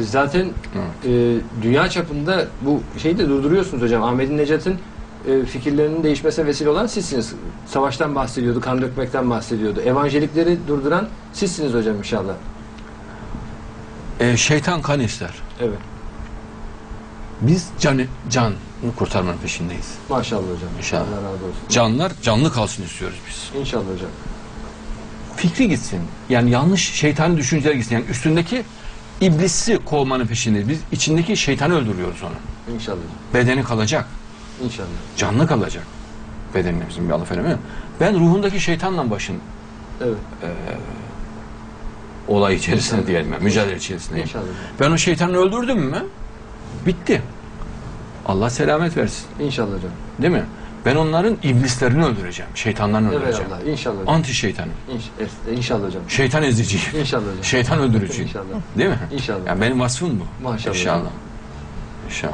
Siz zaten e, dünya çapında bu şeyi de durduruyorsunuz hocam. Ahmet Necat'ın e, fikirlerinin değişmesine vesile olan sizsiniz. Savaştan bahsediyordu, kan dökmekten bahsediyordu. Evangelikleri durduran sizsiniz hocam inşallah. E, şeytan kan ister. Evet. Biz canı, canını kurtarmanın peşindeyiz. Maşallah hocam. İnşallah. Allah razı olsun. Canlar canlı kalsın istiyoruz biz. İnşallah hocam. Fikri gitsin. Yani yanlış şeytani düşünceler gitsin. Yani üstündeki iblisi kovmanın peşindeyiz. Biz içindeki şeytanı öldürüyoruz onu. İnşallah. Bedeni kalacak. İnşallah. Canlı kalacak. Bedenine bizim bir Allah efendim. Ben ruhundaki şeytanla başın Evet. olay içerisinde İnşallah. diyelim. Yani, mücadele içerisindeyim. İnşallah. Ben o şeytanı öldürdüm mü? Bitti. Allah selamet versin. İnşallah hocam. Değil mi? Ben onların iblislerini öldüreceğim. Şeytanlarını Evet öldüreceğim. Allah. İnşallah hocam. Anti şeytanım. İnş- İnşallah hocam. Şeytan eziciyim. İnşallah hocam. Şeytan öldürücüyüm. İnşallah. Değil mi? İnşallah. Yani benim vasfım bu. Maşallah. İnşallah. İnşallah.